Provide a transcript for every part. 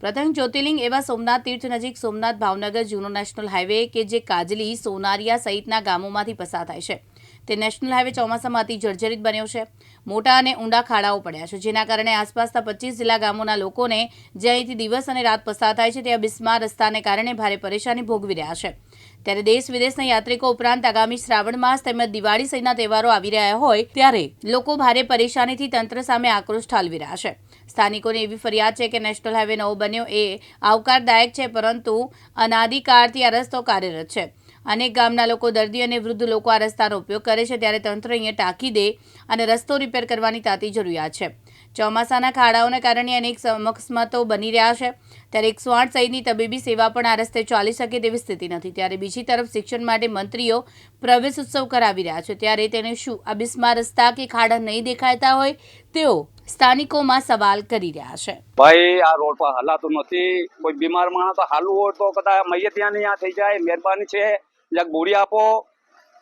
પ્રથમ જ્યોતિર્લિંગ એવા સોમનાથ તીર્થ નજીક સોમનાથ ભાવનગર જૂનો નેશનલ હાઈવે કે જે કાજલી, સોનારિયા સહિતના ગામોમાંથી પસાર થાય છે. તે નેશનલ હાઈવે ચોમાસામાં અતિ જર્જરિત બન્યો છે. મોટા અને ઊંડા ખાડાઓ પડ્યા છે, જેના કારણે આસપાસના પચીસ જિલ્લા ગામોના લોકોને જે અહીંથી દિવસ અને રાત પસાર થાય છે, તે બિસ્મા રસ્તાને કારણે ભારે પરેશાની ભોગવી રહ્યા છે. ત્યારે દેશ વિદેશના યાત્રિકો ઉપરાંત આગામી શ્રાવણ માસ તેમજ દિવાળી સહિતના તહેવારો આવી રહ્યા હોય ત્યારે લોકો ભારે પરેશાનીથી તંત્ર સામે આક્રોશ ઠાલવી રહ્યા છે. સ્થાનિકોની એવી ફરિયાદ છે કે નેશનલ હાઈવે નવો બન્યો એ આવકારદાયક છે, પરંતુ અનાદિકાળથી આ રસ્તો કાર્યરત છે. અનેક ગામના લોકો દર્દી અને વૃદ્ધ લોકો આ રસ્તાનો ઉપયોગ કરે છે ત્યારે તંત્ર અહીંયા ટાંકી દે અને રસ્તો રિપેર કરવાની તાતી જરૂરિયાત છે. ચોમાસાના ખાડાઓને કારણે અનેક અકસ્માતો બની રહ્યા છે. ત્યારે એકસો આઠ સહિતની તબીબી સેવા પણ આ રસ્તે ચાલી શકે તેવી સ્થિતિ નથી. ત્યારે બીજી તરફ શિક્ષણ માટે મંત્રીઓ પ્રવેશ ઉત્સવ કરાવી રહ્યા છે. ત્યારે તેને શું આ બિસ્મા રસ્તા કે ખાડા નહીં દેખાતા હોય તેઓ સ્થાનિકોમાં સવાલ કરી રહ્યા છે. ભાઈ, આ રોડ પર હલાતું નથી. કોઈ બીમાર માણસ હાલવું હોય તો કદાચ મૈયે ત્યાં નહીં થઈ જાય, મહેરબાની છે. એટલે ગોળી આપો.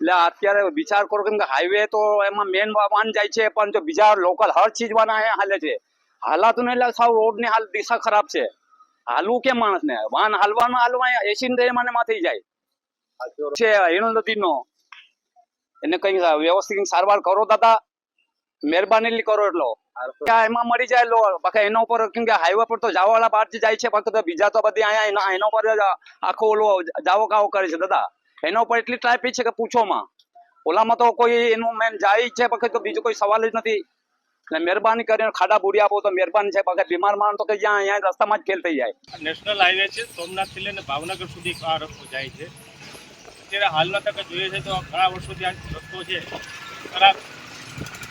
એટલે અત્યારે વિચાર કરો કેમ કે હાઈવે તો એમાં મેન વાહન જાય છે, પણ જો બીજા લોકલ હર ચીજ વાના હાલે છે. હાલાતો નહીં, એટલે સાવ રોડની હાલ દિશા ખરાબ છે. હાલવું કેમ માણસ ને વાહન હાલવાનું, હાલવા એસી ને મને માથે જાય. છે હિણો નદી નો એને કઈ વ્યવસ્થિત સારવાર કરો દાદા. મહેરબાની કરો એટલો. એમાં મરી જાય લો. બાકી એના ઉપર કેમ કે હાઈવે પર તો જાવાવાળા બહાર જાય છે બાકી તો બીજા તો બધી અહીંયા એના એના ઉપર આખો ઓલો જાવો કાવો કરે છે દાદા. એના ઉપર એટલી ટ્રાફિક છે કે પૂછોમાં ઓલામાં તો કોઈ એનું મેન જાય છે, પછી તો બીજો કોઈ સવાલ જ નથી. એટલે મહેરબાની કરીને ખાડા બુડી આપો તો મહેરબાની છે બાકી બીમાર માણસ તો કે જ્યાં અહીંયા રસ્તામાં જ ફેલ થઈ જાય. નેશનલ હાઈવે છે સોમનાથથી લઈને ભાવનગર સુધી આ રસ્તો જાય છે. અત્યારે હાલના તકે જોઈએ છે તો ઘણા વર્ષોથી આ રસ્તો છે. ખરાબ.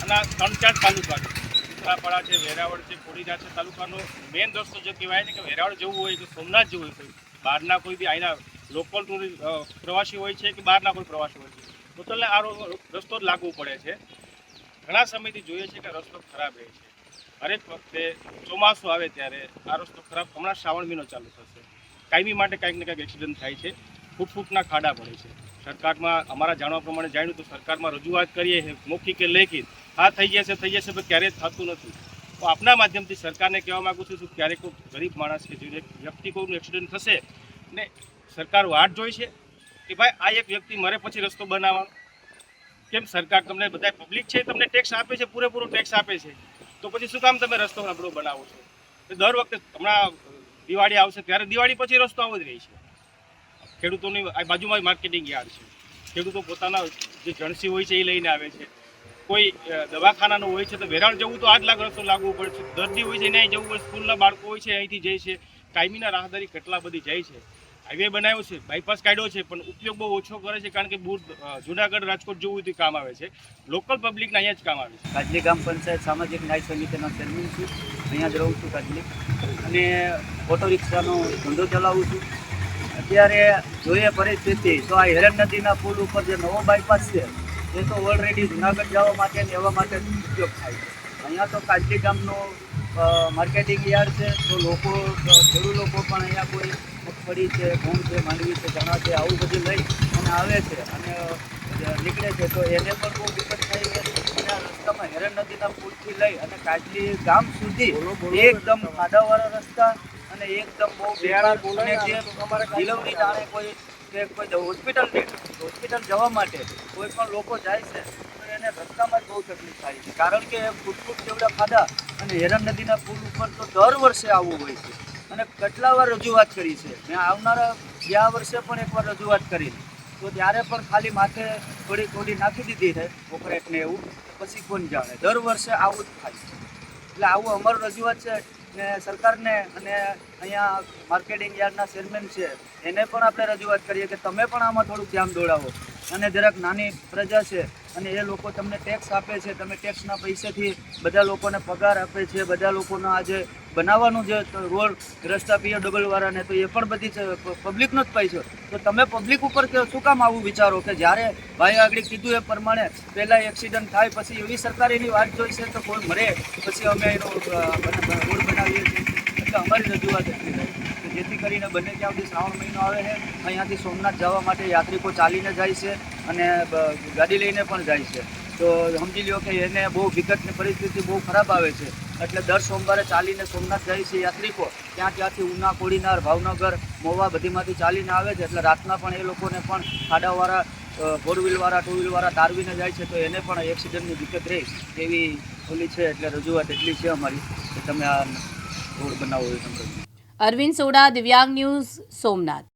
અને ત્રણ ચાર તાલુકા છે ઉત્તરાપાડા છે, વેરાવળ છે ખોડીજા છે, તાલુકાનો મેઇન રસ્તો જે કહેવાય છે કે વેરાવળ જવું હોય તો સોમનાથ જવું હોય. બહારના કોઈ બી અહીંના લોકલ ટુરિસ્ટ પ્રવાસી હોય છે કે બહારના કોઈ પ્રવાસી હોય છે, ટોટલને આ રસ્તો જ લાગુ પડે છે. ઘણા સમયથી જોઈએ છે કે રસ્તો ખરાબ રહે છે. હરેક વખતે ચોમાસું આવે ત્યારે આ રસ્તો ખરાબ, હમણાં શ્રાવણ મહિનો ચાલુ થશે. કાયમી માટે કાંઈક ને કાંઈક એક્સિડન્ટ થાય છે, ફૂટ ફૂટના ખાડા પડે છે. સરકારમાં અમારા જાણવા પ્રમાણે જાણ્યું તો સરકારમાં રજૂઆત કરીએ મૌખિક કે લેખિત, હા, થઈ જશે થઈ જશે, પણ ક્યારેય થતું નથી. તો આપના માધ્યમથી સરકારને કહેવા માગું છું કે ક્યારેક કોઈ ગરીબ માણસ કે જે વ્યક્તિ કોઈનું એક્સિડન્ટ થશે ને સરકાર વાટ જોઈ છે કે ભાઈ આ એક વ્યક્તિ મરે પછી રસ્તો બનાવવાનો? કેમ સરકાર તમને બધા પબ્લિક છે તમને ટેક્સ આપે છે, પૂરેપૂરો ટેક્સ આપે છે. તો પછી શું કામ તમે રસ્તો નબળો બનાવો છો? દર વખતે હમણાં દિવાળી આવશે, ત્યારે દિવાળી પછી રસ્તો આવો જ રહે છે. ખેડૂતોની બાજુમાં માર્કેટિંગ યાર્ડ છે. ખેડૂતો પોતાના જે જણસી હોય છે એ લઈને આવે છે. કોઈ દવાખાનાનું હોય છે તો વેરાણ જવું તો આ જ લાગવું પડે છે દર્દી હોય છે એને જવું હોય, સ્કૂલના બાળકો હોય છે, અહીંથી જાય છે. કાયમીના રાહદારી કેટલા બધી જાય છે. હાઈવે બનાવ્યો છે બાયપાસ કાઢ્યો છે, પણ ઉપયોગ બહુ ઓછો કરે છે કારણ કે બુર જુનાગઢ રાજકોટ જવું તે કામ આવે છે. લોકલ પબ્લિકને અહીંયા જ કામ આવે છે. કાજલી ગામ પંચાયત સામાજિક ન્યાય સમિતિનો ચેરમેન છું. અહીંયા જ રહું છું કાજલી. અને ઓટો રિક્ષાનો ધંધો ચલાવું છું. અત્યારે જોઈએ પરિસ્થિતિ, તો આ હેરણ નદીના પુલ ઉપર જે નવો બાયપાસ છે એ તો ઓલરેડી જુનાગઢ જવા માટે ને એવા માટે ઉપયોગ થાય છે. અહીંયા તો કાજલી ગામનો માર્કેટિંગ યાર્ડ છે તો લોકો ખેડૂત લોકો પણ અહીંયા કોઈ મગફળી છે ઘઉં છે માંડવી છે ચણા છે આવું બધું લઈ અને આવે છે અને નીકળે છે. તો એને પણ બહુ દિક્કત થાય છે અને રસ્તામાં હેરણ નદીના પુલથી લઈ અને કાજલી ગામ સુધી એકદમ ખાડાવાળા રસ્તા અને એકદમ બહુ બેહાડા અને જે ડિલિવરી જાણે કોઈ કે કોઈ હોસ્પિટલ હોસ્પિટલ જવા માટે કોઈ પણ લોકો જાય છે તો એને રસ્તામાં જ બહુ તકલીફ થાય છે. કારણ કે ફૂટફૂટ જેવડા ખાધા અને હેરણ નદીના પુલ ઉપર તો દર વર્ષે આવવું હોય છે. અને કેટલા વાર રજૂઆત કરી છે. મેં આવનારા ગયા વર્ષે પણ એકવાર રજૂઆત કરી તો ત્યારે પણ ખાલી માથે થોડી થોડી નાખી દીધી છે, કોકરેટને એવું, પછી કોણ જાણે. દર વર્ષે આવું જ થાય છે. એટલે આવું અમારું રજૂઆત છે. ને સરકારને અને અહીંયા માર્કેટિંગ યાર્ડના ચેરમેન છે, એને પણ આપણે રજૂઆત કરીએ કે તમે પણ આમાં થોડુંક ધ્યાન દોડાવો. અને જરાક નાની પ્રજા છે અને એ લોકો તમને ટેક્સ આપે છે, તમે ટેક્સના પૈસાથી બધા લોકોને પગાર આપે છે, બધા લોકોનો આજે બનાવવાનું જે રોડ રસ્તા પીઓ ડબલવાળાને તો એ પણ બધી પબ્લિકનો જ પૈસો તો તમે પબ્લિક ઉપર શું કામ આવું વિચારો કે જ્યારે ભાઈ આગળ કીધું એ પ્રમાણે પહેલાં એક્સિડન્ટ થાય, પછી એવી સરકાર એની વાત જોઈ છે તો કોઈ મરે, પછી અમે એનો રોડ બનાવીએ છીએ. એટલે અમારી રજૂઆત એટલી થાય જેથી કરીને બંને ત્યાં સુધી શ્રાવણ મહિનો આવે છે, અહીંયાથી સોમનાથ જવા માટે યાત્રિકો ચાલીને જાય છે. અને ગાડી લઈને પણ જાય છે. તો સમજી લ્યો કે એને બહુ વિકટની પરિસ્થિતિ બહુ ખરાબ આવે છે. એટલે દર સોમવારે ચાલીને સોમનાથ જાય છે યાત્રિકો. ત્યાં ત્યાંથી ઉના, કોડીનાર, ભાવનગર, મોવા બધીમાંથી ચાલીને આવે છે. એટલે રાતના પણ એ લોકોને પણ ખાડાવાળા ફોર વ્હીલવાળા ટુ વ્હીલવાળા તારવીને જાય છે. તો એને પણ એક્સિડન્ટની વિકટ રહે. એવી ઓલી છે, એટલે રજૂઆત એટલી છે અમારી કે તમે આ રોડ બનાવો એ અરવિંદ સોડા, દિવ્યાંગ ન્યૂઝ, સોમનાથ.